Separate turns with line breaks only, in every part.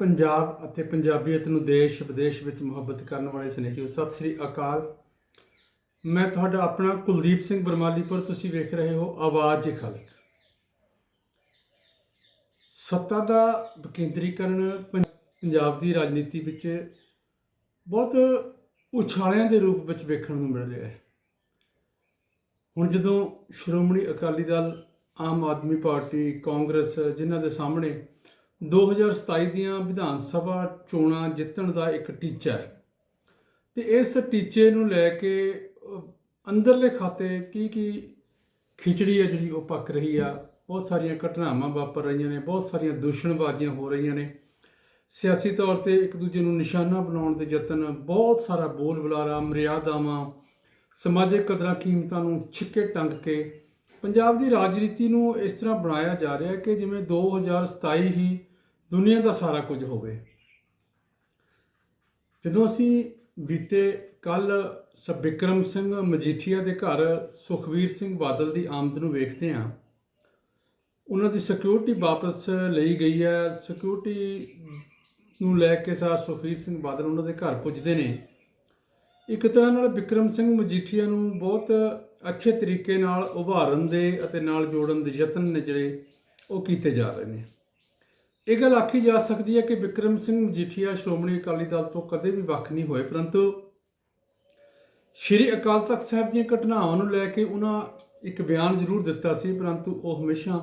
ਪੰਜਾਬ ਅਤੇ ਪੰਜਾਬੀਅਤ ਨੂੰ ਦੇਸ਼, ਵਿਦੇਸ਼ ਵਿੱਚ ਮੁਹੱਬਤ ਕਰਨ ਵਾਲੇ ਸਨੇਹੀਓ, ਸਤਿ ਸ੍ਰੀ ਅਕਾਲ। ਮੈਂ ਤੁਹਾਡਾ ਆਪਣਾ ਕੁਲਦੀਪ ਸਿੰਘ ਬਰਮਾਲੀਪੁਰ, ਤੁਸੀਂ ਵੇਖ ਰਹੇ ਹੋ ਆਵਾਜ਼ ਏ ਖਲਕ। ਸੱਤਾ ਦਾ ਵਿਕੇਂਦਰੀਕਰਨ ਪੰਜਾਬ ਦੀ ਰਾਜਨੀਤੀ ਵਿੱਚ ਬਹੁਤ ਉਛਾਲਿਆਂ ਦੇ ਰੂਪ ਵਿੱਚ ਵੇਖਣ ਨੂੰ ਮਿਲ ਰਿਹਾ ਹੈ। ਹੁਣ ਜਦੋਂ ਸ਼੍ਰੋਮਣੀ ਅਕਾਲੀ ਦਲ, ਆਮ ਆਦਮੀ ਪਾਰਟੀ, ਕਾਂਗਰਸ ਜਿਨ੍ਹਾਂ ਦੇ ਸਾਹਮਣੇ 2027 ਦੀਆਂ ਵਿਧਾਨ ਸਭਾ ਚੋਣਾਂ ਜਿੱਤਣ ਦਾ ਇੱਕ ਟੀਚਾ ਹੈ। ਤੇ ਇਸ ਟੀਚੇ ਨੂੰ ਲੈ ਕੇ ਅੰਦਰਲੇ ਖਾਤੇ ਕੀ ਕੀ ਖਿਚੜੀ ਹੈ ਜਿਹੜੀ ਉਹ ਪੱਕ ਰਹੀ ਆ, ਬਹੁਤ ਸਾਰੀਆਂ ਘਟਨਾਵਾਂ ਵਾਪਰ ਰਹੀਆਂ ਨੇ, ਬਹੁਤ ਸਾਰੀਆਂ ਦੂਸ਼ਣਬਾਜ਼ੀਆਂ ਹੋ ਰਹੀਆਂ ਨੇ। ਸਿਆਸੀ ਤੌਰ ਤੇ ਇੱਕ ਦੂਜੇ ਨੂੰ ਨਿਸ਼ਾਨਾ ਬਣਾਉਣ ਦੇ ਯਤਨ, ਬਹੁਤ ਸਾਰਾ ਬੋਲ ਬੁਲਾਰਾ, ਮਰਿਆਦਾਵਾਂ, ਸਮਾਜਿਕ ਕਦਰਾਂ ਕੀਮਤਾਂ ਨੂੰ ਛਿੱਕੇ ਟੰਗ ਕੇ, ਪੰਜਾਬ ਦੀ ਰਾਜਨੀਤੀ ਨੂੰ ਇਸ ਤਰ੍ਹਾਂ ਬਣਾਇਆ ਜਾ ਰਿਹਾ ਹੈ ਕਿ ਜਿਵੇਂ 2027 ਹੀ ਦੁਨੀਆ ਦਾ ਸਾਰਾ ਕੁਝ ਹੋਵੇ। ਜਦੋਂ ਅਸੀਂ ਬੀਤੇ ਕੱਲ ਸਬਿਕਰਮ ਸਿੰਘ ਮਜੀਠੀਆ ਦੇ ਘਰ ਸੁਖਵੀਰ ਸਿੰਘ ਬਾਦਲ ਦੀ ਆਮਦ ਨੂੰ ਵੇਖਦੇ ਹਾਂ, ਉਹਨਾਂ ਦੀ ਸਿਕਿਉਰਿਟੀ ਵਾਪਸ ਲਈ ਗਈ ਹੈ। ਸਿਕਿਉਰਿਟੀ ਨੂੰ ਲੈ ਕੇ ਸਾਰ ਸੁਖਵੀਰ ਸਿੰਘ ਬਾਦਲ ਉਹਨਾਂ ਦੇ ਘਰ ਪੁੱਜਦੇ ਨੇ। ਇੱਕ ਤਰ੍ਹਾਂ ਨਾਲ ਵਿਕਰਮ ਸਿੰਘ ਮਜੀਠੀਆ ਨੂੰ ਬਹੁਤ ਅੱਛੇ ਤਰੀਕੇ ਨਾਲ ਉਭਾਰਨ ਦੇ ਅਤੇ ਨਾਲ ਜੋੜਨ ਦੇ ਯਤਨ ਨੇ ਜਿਹੜੇ ਉਹ ਕੀਤੇ ਜਾ ਰਹੇ ਨੇ। ਇਹ ਗੱਲ ਆਖੀ ਜਾ ਸਕਦੀ ਹੈ ਕਿ ਵਿਕਰਮ ਸਿੰਘ ਮਜੀਠੀਆ ਸ਼੍ਰੋਮਣੀ ਅਕਾਲੀ ਦਲ ਤੋਂ ਕਦੇ ਵੀ ਵੱਖ ਨਹੀਂ ਹੋਏ, ਪਰੰਤੂ ਸ਼੍ਰੀ ਅਕਾਲ ਤਖਤ ਸਾਹਿਬ ਦੀਆਂ ਘਟਨਾਵਾਂ ਨੂੰ ਲੈ ਕੇ ਉਹਨਾਂ ਇੱਕ ਬਿਆਨ ਜ਼ਰੂਰ ਦਿੱਤਾ ਸੀ, ਪਰੰਤੂ ਉਹ ਹਮੇਸ਼ਾ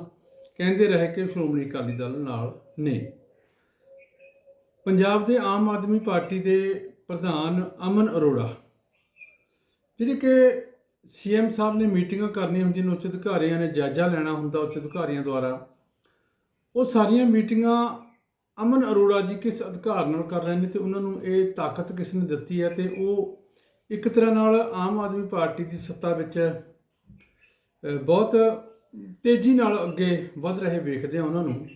ਕਹਿੰਦੇ ਰਹੇ ਕਿ ਸ਼੍ਰੋਮਣੀ ਅਕਾਲੀ ਦਲ ਨਾਲ ਨੇ। ਪੰਜਾਬ ਦੇ ਆਮ ਆਦਮੀ ਪਾਰਟੀ ਦੇ ਪ੍ਰਧਾਨ ਅਮਨ ਅਰੋੜਾ, ਜਿਹੜੇ ਕਿ ਸੀਐਮ ਸਾਹਿਬ ਨੇ ਮੀਟਿੰਗਾਂ ਕਰਨੀਆਂ ਹੁੰਦੀਆਂ ਨੇ, ਉੱਚ ਅਧਿਕਾਰੀਆਂ ਨੇ ਜਾਇਜ਼ਾ ਲੈਣਾ ਹੁੰਦਾ, ਉੱਚ ਅਧਿਕਾਰੀਆਂ ਦੁਆਰਾ ਉਹ ਸਾਰੀਆਂ ਮੀਟਿੰਗਾਂ ਅਮਨ ਅਰੋੜਾ ਜੀ ਕਿਸ ਅਧਿਕਾਰ ਨਾਲ ਕਰ ਰਹੇ ਨੇ ਤੇ ਉਹਨਾਂ ਨੂੰ ਇਹ ਤਾਕਤ ਕਿਸ ਨੇ ਦਿੱਤੀ ਹੈ ਤੇ ਉਹ ਇੱਕ ਤਰ੍ਹਾਂ ਨਾਲ ਆਮ ਆਦਮੀ ਪਾਰਟੀ ਦੀ ਸੱਤਾ ਵਿੱਚ ਬਹੁਤ ਤੇਜ਼ੀ ਨਾਲ ਅੱਗੇ ਵੱਧ ਰਹੇ ਵੇਖਦੇ ਆ ਉਹਨਾਂ ਨੂੰ।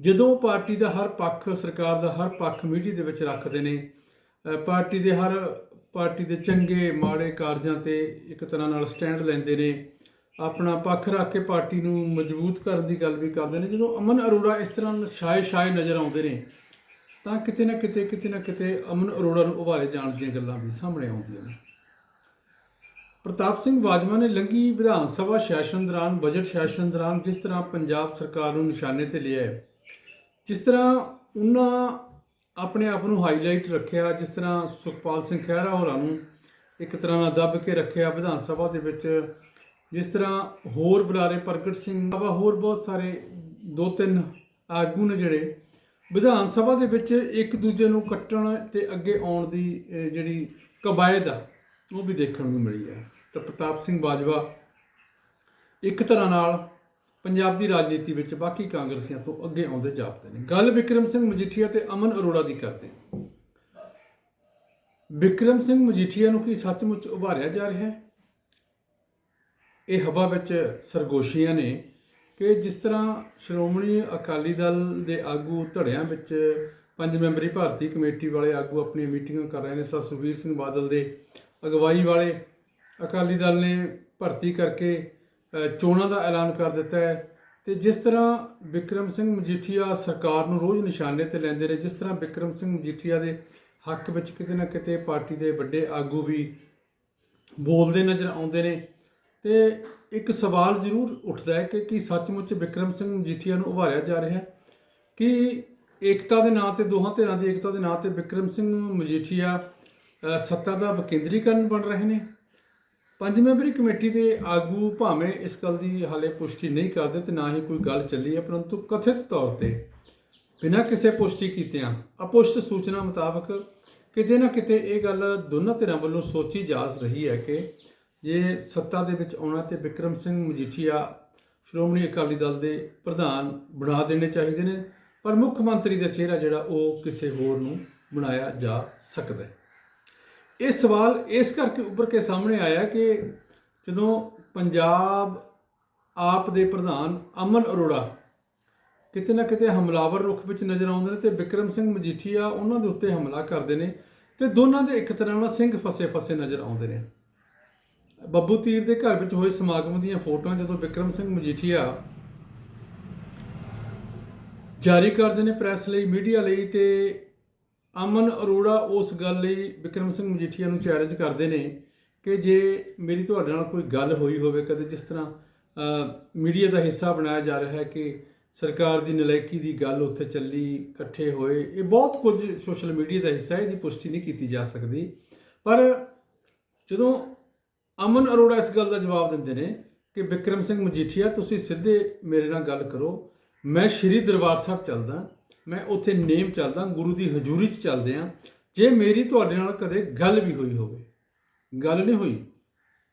ਜਦੋਂ ਪਾਰਟੀ ਦਾ ਹਰ ਪੱਖ ਸਰਕਾਰ ਦਾ ਹਰ ਪੱਖ ਮੀਡੀਆ ਦੇ ਵਿੱਚ ਰੱਖਦੇ ਨੇ ਪਾਰਟੀ ਦੇ ਹਰ ਪਾਰਟੀ ਦੇ ਚੰਗੇ ਮਾੜੇ ਕਾਰਜਾਂ ਤੇ ਇੱਕ ਤਰ੍ਹਾਂ ਨਾਲ ਸਟੈਂਡ ਲੈਂਦੇ ਨੇ ਆਪਣਾ ਪੱਖ ਰੱਖ ਕੇ ਪਾਰਟੀ ਨੂੰ ਮਜ਼ਬੂਤ ਕਰਨ ਦੀ ਗੱਲ ਵੀ ਕਰਦੇ ਨੇ। ਜਦੋਂ ਅਮਨ ਅਰੋੜਾ ਇਸ ਤਰ੍ਹਾਂ ਸ਼ਾਏ ਸ਼ਾਏ ਨਜ਼ਰ ਆਉਂਦੇ ਨੇ, ਤਾਂ ਕਿਤੇ ਨਾ ਕਿਤੇ ਕਿਤੇ ਨਾ ਕਿਤੇ ਅਮਨ ਅਰੋੜਾ ਨੂੰ ਉਭਾਰੇ ਜਾਣ ਦੀਆਂ ਗੱਲਾਂ ਵੀ ਸਾਹਮਣੇ ਆਉਂਦੀਆਂ ਨੇ। ਪ੍ਰਤਾਪ ਸਿੰਘ ਬਾਜਵਾ ਨੇ ਲੰਗੀ ਵਿਧਾਨ ਸਭਾ ਸੈਸ਼ਨ ਦੌਰਾਨ ਬਜਟ ਸੈਸ਼ਨ ਦੌਰਾਨ ਜਿਸ ਤਰ੍ਹਾਂ ਪੰਜਾਬ ਸਰਕਾਰ ਨੂੰ ਨਿਸ਼ਾਨੇ ਤੇ ਲਿਆ ਹੈ, ਜਿਸ ਤਰ੍ਹਾਂ ਉਹਨਾਂ ਆਪਣੇ ਆਪ ਨੂੰ ਹਾਈਲਾਈਟ ਰੱਖਿਆ, ਜਿਸ ਤਰ੍ਹਾਂ ਸੁਖਪਾਲ ਸਿੰਘ ਖਹਿਰਾ ਹੋਰਾਂ ਨੂੰ ਇੱਕ ਤਰ੍ਹਾਂ ਨਾਲ ਦੱਬ ਕੇ ਰੱਖਿਆ ਵਿਧਾਨ ਸਭਾ ਦੇ ਵਿੱਚ ਜਿਸ ਤਰ੍ਹਾਂ ਹੋਰ ਬੁਲਾਰੇ ਪ੍ਰਗਟ ਸਿੰਘ, ਬਾਬਾ ਹੋਰ ਬਹੁਤ ਸਾਰੇ, ਦੋ ਤਿੰਨ ਆਗੂ ਨੇ ਜਿਹੜੇ। ਵਿਧਾਨ ਸਭਾ ਦੇ ਵਿੱਚ ਇੱਕ ਦੂਜੇ ਨੂੰ ਕੱਟਣ ਤੇ ਅੱਗੇ ਆਉਣ ਦੀ ਜਿਹੜੀ ਕਵਾਇਦ ਆ, ਉਹ ਵੀ ਦੇਖਣ ਨੂੰ ਮਿਲੀ ਹੈ। ਤਾਂ ਪ੍ਰਤਾਪ ਸਿੰਘ ਬਾਜਵਾ ਇੱਕ ਤਰ੍ਹਾਂ ਨਾਲ ਪੰਜਾਬ ਦੀ ਰਾਜਨੀਤੀ ਵਿੱਚ ਬਾਕੀ ਕਾਂਗਰਸੀਆਂ ਤੋਂ ਅੱਗੇ ਆਉਂਦੇ ਜਾਪਦੇ ਨੇ। ਗੱਲ ਵਿਕਰਮ ਸਿੰਘ ਮਜੀਠੀਆ ਤੇ ਅਮਨ ਅਰੋੜਾ ਦੀ ਕਰਦੇ ਹਾਂ। ਵਿਕਰਮ ਸਿੰਘ ਮਜੀਠੀਆ ਨੂੰ ਕੀ ਸੱਚਮੁੱਚ ਉਭਾਰਿਆ ਜਾ ਰਿਹਾ ਹੈ? ਇਹ ਹਵਾ ਵਿੱਚ ਸਰਗੋਸ਼ੀਆਂ ਨੇ ਕਿ ਜਿਸ ਤਰ੍ਹਾਂ ਸ਼੍ਰੋਮਣੀ ਅਕਾਲੀ ਦਲ ਦੇ ਆਗੂ ਧੜਿਆਂ ਵਿੱਚ ਪੰਜ ਮੈਂਬਰੀ ਭਾਰਤੀ ਕਮੇਟੀ ਵਾਲੇ ਆਗੂ ਆਪਣੀਆਂ ਮੀਟਿੰਗਾਂ ਕਰ ਰਹੇ ਨੇ ਸਰ ਸੁਖਬੀਰ ਸਿੰਘ ਬਾਦਲ ਦੇ ਅਗਵਾਈ ਵਾਲੇ ਅਕਾਲੀ ਦਲ ਨੇ ਭਰਤੀ ਕਰਕੇ ਚੋਣਾਂ ਦਾ ਐਲਾਨ ਕਰ ਦਿੱਤਾ ਹੈ ਤੇ ਜਿਸ ਤਰ੍ਹਾਂ ਵਿਕਰਮ ਸਿੰਘ ਮਜੀਠੀਆ ਸਰਕਾਰ ਨੂੰ ਰੋਜ਼ ਨਿਸ਼ਾਨੇ ਤੇ ਲੈਂਦੇ ਨੇ ਜਿਸ ਤਰ੍ਹਾਂ ਵਿਕਰਮ ਸਿੰਘ ਮਜੀਠੀਆ ਦੇ ਹੱਕ ਵਿੱਚ ਕਿਤੇ ਨਾ ਕਿਤੇ ਪਾਰਟੀ ਦੇ ਵੱਡੇ ਆਗੂ ਵੀ ਬੋਲਦੇ ਨਜ਼ਰ ਆਉਂਦੇ ਨੇ ਤੇ ਇੱਕ ਸਵਾਲ ਜ਼ਰੂਰ ਉੱਠਦਾ ਹੈ ਕਿ ਕੀ ਸੱਚਮੁੱਚ ਵਿਕਰਮ ਸਿੰਘ ਮਜੀਠੀਆ ਨੂੰ ਉਭਾਰਿਆ ਜਾ ਰਿਹਾ ਹੈ? ਕਿ ਏਕਤਾ ਦੇ ਨਾਂ ਤੇ, ਦੋਹਾਂ ਧਿਰਾਂ ਦੀ ਏਕਤਾ ਦੇ ਨਾਂ ਤੇ ਵਿਕਰਮ ਸਿੰਘ ਮਜੀਠੀਆ ਸੱਤਾ ਦਾ ਵਿਕੇਂਦਰੀਕਰਨ ਬਣ ਰਹੇ ਨੇ? ਪੰਜ ਮੈਂਬਰੀ ਕਮੇਟੀ ਦੇ ਆਗੂ ਭਾਵੇਂ ਇਸ ਗੱਲ ਦੀ ਹਾਲੇ ਪੁਸ਼ਟੀ ਨਹੀਂ ਕਰਦੇ ਤੇ ਨਾ ਹੀ ਕੋਈ ਗੱਲ ਚੱਲੀ ਹੈ, ਪਰੰਤੂ ਕਥਿਤ ਤੌਰ ਤੇ ਬਿਨਾਂ ਕਿਸੇ ਪੁਸ਼ਟੀ ਕੀਤਿਆਂ ਅਪੁਸ਼ਟ ਸੂਚਨਾ ਮੁਤਾਬਕ ਕਿਤੇ ਨਾ ਕਿਤੇ ਇਹ ਗੱਲ ਦੋਨਾਂ ਧਿਰਾਂ ਵੱਲੋਂ ਸੋਚੀ ਜਾ ਰਹੀ ਹੈ ਕਿ ਜੇ ਸੱਤਾ ਦੇ ਵਿੱਚ ਆਉਣਾ ਤੇ ਵਿਕਰਮ ਸਿੰਘ ਮਜੀਠੀਆ ਸ਼੍ਰੋਮਣੀ ਅਕਾਲੀ ਦਲ ਦੇ ਪ੍ਰਧਾਨ ਬਣਾ ਦੇਣੇ ਚਾਹੀਦੇ ਨੇ, ਪਰ ਮੁੱਖ ਮੰਤਰੀ ਦਾ ਚਿਹਰਾ ਜਿਹੜਾ ਉਹ ਕਿਸੇ ਹੋਰ ਨੂੰ ਬਣਾਇਆ ਜਾ ਸਕਦਾ ਹੈ। ਇਹ ਸਵਾਲ ਇਸ ਕਰਕੇ ਉੱਭਰ ਕੇ ਸਾਹਮਣੇ ਆਇਆ ਕਿ ਜਦੋਂ ਪੰਜਾਬ ਆਪ ਦੇ ਪ੍ਰਧਾਨ ਅਮਨ ਅਰੋੜਾ ਕਿਤੇ ਨਾ ਕਿਤੇ ਹਮਲਾਵਰ ਰੁਖ ਵਿੱਚ ਨਜ਼ਰ ਆਉਂਦੇ ਨੇ ਤੇ ਵਿਕਰਮ ਸਿੰਘ ਮਜੀਠੀਆ ਉਹਨਾਂ ਦੇ ਉੱਤੇ ਹਮਲਾ ਕਰਦੇ ਨੇ ਤੇ ਦੋਨਾਂ ਦੇ ਇੱਕ ਤਰ੍ਹਾਂ ਨਾਲ ਸਿੰਘ ਫਸੇ ਫਸੇ ਨਜ਼ਰ ਆਉਂਦੇ ਨੇ। ਬੱਬੂ ਤੀਰ ਦੇ ਘਰ ਵਿੱਚ ਹੋਏ ਸਮਾਗਮ ਦੀਆਂ ਫੋਟੋਆਂ ਜਦੋਂ ਵਿਕਰਮ ਸਿੰਘ ਮਜੀਠੀਆ ਜਾਰੀ ਕਰਦੇ ਨੇ ਪ੍ਰੈਸ ਲਈ, ਮੀਡੀਆ ਲਈ ਤੇ ਅਮਨ ਅਰੋੜਾ ਉਸ ਗੱਲ ਲਈ ਵਿਕਰਮ ਸਿੰਘ ਮਜੀਠੀਆ ਨੂੰ ਚੈਲੰਜ ਕਰਦੇ ਨੇ ਕਿ ਜੇ ਮੇਰੀ ਤੁਹਾਡੇ ਨਾਲ ਕੋਈ ਗੱਲ ਹੋਈ ਹੋਵੇ, ਕਦੇ ਜਿਸ ਤਰ੍ਹਾਂ ਮੀਡੀਆ ਦਾ ਹਿੱਸਾ ਬਣਾਇਆ ਜਾ ਰਿਹਾ ਹੈ ਕਿ ਸਰਕਾਰ ਦੀ ਨਲਾਇਕੀ ਦੀ ਗੱਲ ਉੱਥੇ ਚੱਲੀ, ਇਕੱਠੇ ਹੋਏ, ਇਹ ਬਹੁਤ ਕੁਝ ਸੋਸ਼ਲ ਮੀਡੀਆ ਦਾ ਹਿੱਸਾ ਹੈ, ਇਹਦੀ ਪੁਸ਼ਟੀ ਨਹੀਂ ਕੀਤੀ ਜਾ ਸਕਦੀ। ਪਰ ਜਦੋਂ ਅਮਨ ਅਰੋੜਾ ਇਸ ਗੱਲ ਦਾ ਜਵਾਬ ਦਿੰਦੇ ਨੇ ਕਿ ਵਿਕਰਮ ਸਿੰਘ ਮਜੀਠੀਆ, ਤੁਸੀਂ ਸਿੱਧੇ ਮੇਰੇ ਨਾਲ ਗੱਲ ਕਰੋ। ਮੈਂ ਸ਼੍ਰੀ ਦਰਬਾਰ ਸਾਹਿਬ ਚੱਲਦਾ, ਮੈਂ ਉੱਥੇ ਨੇਮ ਚੱਲਦਾ, ਗੁਰੂ ਦੀ ਹਜ਼ੂਰੀ 'ਚ ਚੱਲਦੇ ਆ ਜੇ ਮੇਰੀ ਤੁਹਾਡੇ ਨਾਲ ਕਦੇ ਗੱਲ ਵੀ ਹੋਈ ਹੋਵੇ, ਗੱਲ ਨਹੀਂ ਹੋਈ,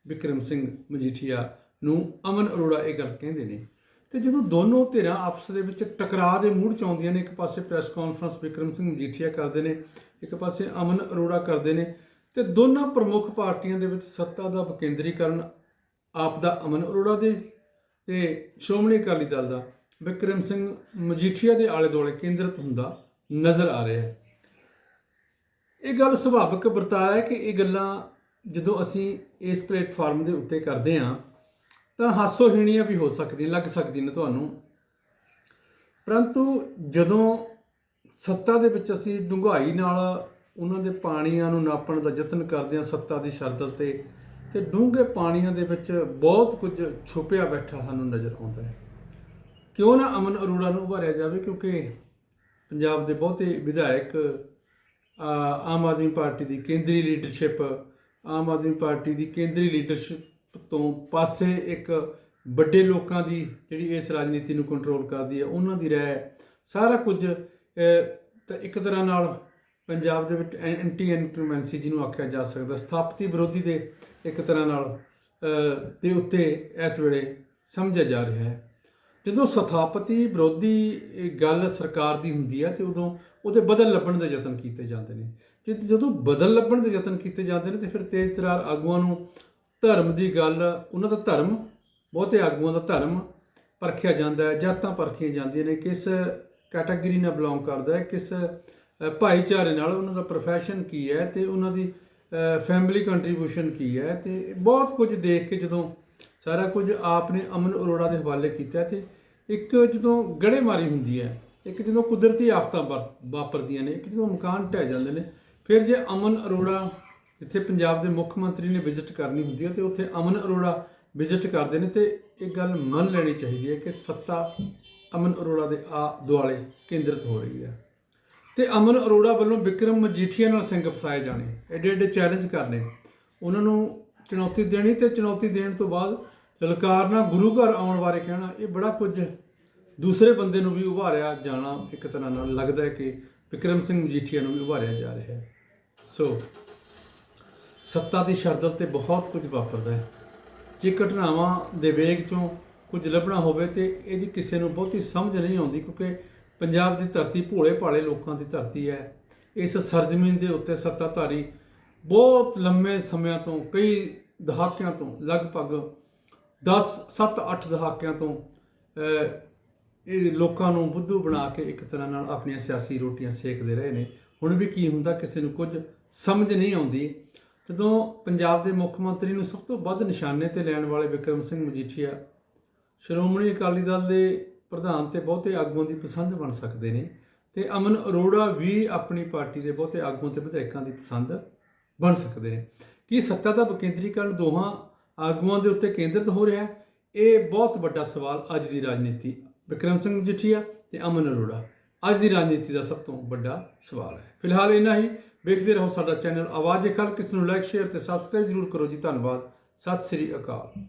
ਵਿਕਰਮ ਸਿੰਘ ਮਜੀਠੀਆ ਨੂੰ ਅਮਨ ਅਰੋੜਾ ਇਹ ਗੱਲ ਕਹਿੰਦੇ ਨੇ। ਤੇ ਜਦੋਂ ਦੋਨੋਂ ਧਿਰਾਂ ਆਪਸ ਦੇ ਵਿੱਚ ਟਕਰਾਅ ਦੇ ਮੂਡ ਚ ਆਉਂਦੀਆਂ ਨੇ, ਇੱਕ ਪਾਸੇ ਪ੍ਰੈਸ ਕਾਨਫਰੰਸ ਵਿਕਰਮ ਸਿੰਘ ਮਜੀਠੀਆ ਕਰਦੇ ਨੇ, ਇੱਕ ਪਾਸੇ ਅਮਨ ਅਰੋੜਾ ਕਰਦੇ ਨੇ ਤੇ ਦੋਨਾਂ ਪ੍ਰਮੁੱਖ ਪਾਰਟੀਆਂ ਦੇ ਵਿੱਚ ਸੱਤਾ ਦਾ ਵਿਕੇਂਦਰੀਕਰਨ ਆਪ ਦਾ ਅਮਨ ਅਰੋੜਾ ਦੇ ਤੇ ਸ਼੍ਰੋਮਣੀ ਅਕਾਲੀ ਦਲ ਦਾ ਵਿਕਰਮ ਸਿੰਘ ਮਜੀਠੀਆ ਦੇ ਆਲੇ ਦੁਆਲੇ ਕੇਂਦਰਿਤ ਹੁੰਦਾ ਨਜ਼ਰ ਆ ਰਿਹਾ ਹੈ। ਇਹ ਗੱਲ ਸੁਭਾਵਿਕ ਵਰਤਾਰਾ ਹੈ ਕਿ ਇਹ ਗੱਲਾਂ ਜਦੋਂ ਅਸੀਂ ਇਸ ਪਲੇਟਫਾਰਮ ਦੇ ਉੱਤੇ ਕਰਦੇ ਹਾਂ, ਤਾਂ ਹਾਸੋਹੀਣੀਆਂ ਵੀ ਹੋ ਸਕਦੀਆਂ, ਲੱਗ ਸਕਦੀਆਂ ਨੇ ਤੁਹਾਨੂੰ। ਪਰੰਤੂ ਜਦੋਂ ਸੱਤਾ ਦੇ ਵਿੱਚ ਅਸੀਂ ਡੂੰਘਾਈ ਨਾਲ ਉਹਨਾਂ ਦੇ ਪਾਣੀਆਂ ਨੂੰ ਨਾਪਣ ਦਾ ਯਤਨ ਕਰਦੇ ਹਾਂ ਸੱਤਾ ਦੀ ਸ਼ਰਦਲ ਤੇ। ਤੇ ਡੂੰਘੇ ਪਾਣੀਆਂ ਦੇ ਵਿੱਚ ਬਹੁਤ ਕੁਝ ਛੁਪਿਆ ਬੈਠਾ ਸਾਨੂੰ ਨਜ਼ਰ ਆਉਂਦਾ ਹੈ। ਕਿਉਂ ਨਾ ਅਮਨ ਅਰੋੜਾ ਨੂੰ ਉਭਾਰਿਆ ਜਾਵੇ ਕਿਉਂਕਿ ਪੰਜਾਬ ਦੇ ਬਹੁਤੇ ਵਿਧਾਇਕ ਆਮ ਆਦਮੀ ਪਾਰਟੀ ਦੀ ਕੇਂਦਰੀ ਲੀਡਰਸ਼ਿਪ, ਆਮ ਆਦਮੀ ਪਾਰਟੀ ਦੀ ਕੇਂਦਰੀ ਲੀਡਰਸ਼ਿਪ ਤੋਂ ਪਾਸੇ ਇੱਕ ਵੱਡੇ ਲੋਕਾਂ ਦੀ ਜਿਹੜੀ ਇਸ ਰਾਜਨੀਤੀ ਨੂੰ ਕੰਟਰੋਲ ਕਰਦੀ ਹੈ, ਉਹਨਾਂ ਦੀ ਰਹਿ ਸਾਰਾ ਕੁਝ ਤਾਂ ਇੱਕ ਤਰ੍ਹਾਂ ਨਾਲ ਪੰਜਾਬ ਦੇ ਵਿੱਚ ਐਂਟੀ ਇਨਕਰਮੈਂਸੀ ਜਿਹਨੂੰ ਆਖਿਆ ਜਾ ਸਕਦਾ, ਸਥਾਪਤੀ ਵਿਰੋਧੀ ਦੇ ਇੱਕ ਤਰ੍ਹਾਂ ਨਾਲ ਦੇ ਉੱਤੇ ਇਸ ਵੇਲੇ ਸਮਝਿਆ ਜਾ ਰਿਹਾ ਹੈ। ਜਦੋਂ ਸਥਾਪਤੀ ਵਿਰੋਧੀ ਗੱਲ ਸਰਕਾਰ ਦੀ ਹੁੰਦੀ ਹੈ ਤੇ ਉਦੋਂ ਉਹਦੇ ਬਦਲ ਲੱਭਣ ਦੇ ਯਤਨ ਕੀਤੇ ਜਾਂਦੇ ਨੇ। ਜੇ ਜਦੋਂ ਬਦਲ ਲੱਭਣ ਦੇ ਯਤਨ ਕੀਤੇ ਜਾਂਦੇ ਨੇ, ਤੇ ਫਿਰ ਤੇਜ਼ ਤਰਾਰ ਆਗੂਆਂ ਨੂੰ ਧਰਮ ਦੀ ਗੱਲ, ਉਹਨਾਂ ਦਾ ਧਰਮ, ਬਹੁਤੇ ਆਗੂਆਂ ਦਾ ਧਰਮ ਪਰਖਿਆ ਜਾਂਦਾ ਹੈ, ਜਾਤਾਂ ਪਰਖੀਆਂ ਜਾਂਦੀਆਂ ਨੇ, ਕਿਸ ਕੈਟਾਗਰੀ ਨਾਲ ਬਿਲੋਂਗ ਕਰਦਾ ਹੈ, ਕਿਸ ਭਾਈਚਾਰੇ ਨਾਲ ਉਹਨਾਂ ਦਾ profession ਕੀ ਹੈ ਤੇ ਉਹਨਾਂ ਦੀ ਫੈਮਿਲੀ ਕੰਟਰੀਬਿਊਸ਼ਨ ਕੀ ਹੈ ਤੇ ਬਹੁਤ ਕੁਝ ਦੇਖ ਕੇ ਜਦੋਂ ਸਾਰਾ ਕੁਝ ਆਪ ਨੇ ਅਮਨ ਅਰੋੜਾ ਦੇ ਹਵਾਲੇ ਕੀਤਾ ਤੇ ਇੱਕ ਜਦੋਂ ਗੜੇਮਾਰੀ ਹੁੰਦੀ ਹੈ, ਇੱਕ ਜਦੋਂ ਕੁਦਰਤੀ ਆਫਤਾਂ ਵਾਪ- ਵਾਪਰਦੀਆਂ ਨੇ, ਇੱਕ ਜਦੋਂ ਮਕਾਨ ਢਹਿ ਜਾਂਦੇ ਨੇ, ਫਿਰ ਜੇ ਅਮਨ ਅਰੋੜਾ ਜਿੱਥੇ ਪੰਜਾਬ ਦੇ ਮੁੱਖ ਮੰਤਰੀ ਨੇ ਵਿਜ਼ਿਟ ਕਰਨੀ ਹੁੰਦੀ ਹੈ ਤੇ ਉੱਥੇ ਅਮਨ ਅਰੋੜਾ ਵਿਜ਼ਿਟ ਕਰਦੇ ਨੇ ਤੇ ਇਹ ਗੱਲ ਮੰਨ ਲੈਣੀ ਚਾਹੀਦੀ ਹੈ ਕਿ ਸੱਤਾ ਅਮਨ ਅਰੋੜਾ ਦੇ ਆ ਦੁਆਲੇ ਕੇਂਦਰਿਤ ਹੋ ਰਹੀ ਹੈ। ਤੇ ਅਮਨ ਅਰੋੜਾ ਵੱਲੋਂ ਵਿਕਰਮ ਮਜੀਠੀਆ ਨਾਲ ਸਿੰਘ ਫਸਾਏ ਜਾਣੇ। ਐਡੇ ਐਡੇ ਚੈਲੰਜ ਕਰਨੇ। ਉਹਨਾਂ ਨੂੰ ਚੁਣੌਤੀ ਦੇਣੀ ਤੇ ਚੁਣੌਤੀ ਦੇਣ ਤੋਂ ਬਾਅਦ ਲਲਕਾਰਨਾ ਗੁਰੂ ਘਰ ਆਉਣ ਬਾਰੇ ਕਹਿਣਾ, ਇਹ ਬੜਾ ਕੁਝ ਦੂਸਰੇ ਬੰਦੇ ਨੂੰ ਵੀ ਉਭਾਰਿਆ ਜਾਣਾ ਇੱਕ ਤਰ੍ਹਾਂ ਨਾਲ ਲੱਗਦਾ ਹੈ ਕਿ ਵਿਕਰਮ ਸਿੰਘ ਮਜੀਠੀਆ ਨੂੰ ਵੀ ਉਭਾਰਿਆ ਜਾ ਰਿਹਾ ਹੈ। ਸੋ, ਸੱਤਾ ਦੀ ਸ਼ਰਦਲ ਤੇ ਬਹੁਤ ਕੁਝ ਵਾਪਰਦਾ ਹੈ। ਜੇ ਘਟਨਾਵਾਂ ਦੇ ਵੇਗ ਚੋਂ ਕੁਝ ਲੱਭਣਾ ਹੋਵੇ ਤੇ ਇਹਦੀ ਕਿਸੇ ਨੂੰ ਬਹੁਤੀ ਸਮਝ ਨਹੀਂ ਆਉਂਦੀ ਕਿਉਂਕਿ ਪੰਜਾਬ ਦੀ ਧਰਤੀ ਭੋਲੇ ਭਾਲੇ ਲੋਕਾਂ ਦੀ ਧਰਤੀ ਹੈ। ਇਸ ਸਰਜ਼ਮੀਨ ਦੇ ਉੱਤੇ ਸੱਤਾਧਾਰੀ ਬਹੁਤ ਲੰਮੇ ਸਮਿਆਂ ਤੋਂ, ਕਈ ਦਹਾਕਿਆਂ ਤੋਂ, ਲਗਭਗ 10 7 8 ਦਹਾਕਿਆਂ ਤੋਂ ਇਹ ਲੋਕਾਂ ਨੂੰ ਬੁੱਧੂ ਬਣਾ ਕੇ ਇੱਕ ਤਰ੍ਹਾਂ ਨਾਲ ਆਪਣੀਆਂ ਸਿਆਸੀ ਰੋਟੀਆਂ ਸੇਕਦੇ ਰਹੇ ਨੇ। ਹੁਣ ਵੀ ਕੀ ਹੁੰਦਾ, ਕਿਸੇ ਨੂੰ ਕੁਝ ਸਮਝ ਨਹੀਂ ਆਉਂਦੀ। ਜਦੋਂ ਪੰਜਾਬ ਦੇ ਮੁੱਖ ਮੰਤਰੀ ਨੂੰ ਸਭ ਤੋਂ ਵੱਧ ਨਿਸ਼ਾਨੇ ਤੇ ਲੈਣ ਵਾਲੇ ਵਿਕਰਮ ਸਿੰਘ ਮਜੀਠੀਆ, ਸ਼੍ਰੋਮਣੀ ਅਕਾਲੀ ਦਲ ਦੇ ਪ੍ਰਧਾਨ ਤੇ ਬਹੁਤੇ ਆਗੂਆਂ ਦੀ ਪਸੰਦ ਬਣ ਸਕਦੇ ਨੇ ਤੇ ਅਮਨ ਅਰੋੜਾ ਵੀ ਆਪਣੀ ਪਾਰਟੀ ਦੇ ਬਹੁਤੇ ਆਗੂਆਂ ਤੇ ਵਿਧਾਇਕਾਂ ਦੀ ਪਸੰਦ ਬਣ ਸਕਦੇ ਨੇ। ਕੀ ਸੱਤਾ ਦਾ ਵਿਕੇਂਦਰੀਕਰਨ ਦੋਹਾਂ ਆਗੂਆਂ ਦੇ ਉੱਤੇ ਕੇਂਦਰਿਤ ਹੋ ਰਿਹਾ ਹੈ? ਇਹ ਬਹੁਤ ਵੱਡਾ ਸਵਾਲ ਅੱਜ ਦੀ ਰਾਜਨੀਤੀ। ਵਿਕਰਮ ਸਿੰਘ ਮਜੀਠੀਆ ਤੇ ਅਮਨ ਅਰੋੜਾ, ਅੱਜ ਦੀ ਰਾਜਨੀਤੀ ਦਾ ਸਭ ਤੋਂ ਵੱਡਾ ਸਵਾਲ ਹੈ। ਫਿਲਹਾਲ ਇੰਨਾ ਹੀ। ਵੇਖਦੇ ਰਹੋ ਸਾਡਾ ਚੈਨਲ ਆਵਾਜ਼ ਖਲ। ਕਿਸ ਨੂੰ ਲਾਈਕ ਸ਼ੇਅਰ ਤੇ ਸਬਸਕ੍ਰਾਈਬ ਜ਼ਰੂਰ ਕਰੋ ਜੀ। ਧੰਨਵਾਦ। ਸਤਿ ਸ੍ਰੀ ਅਕਾਲ।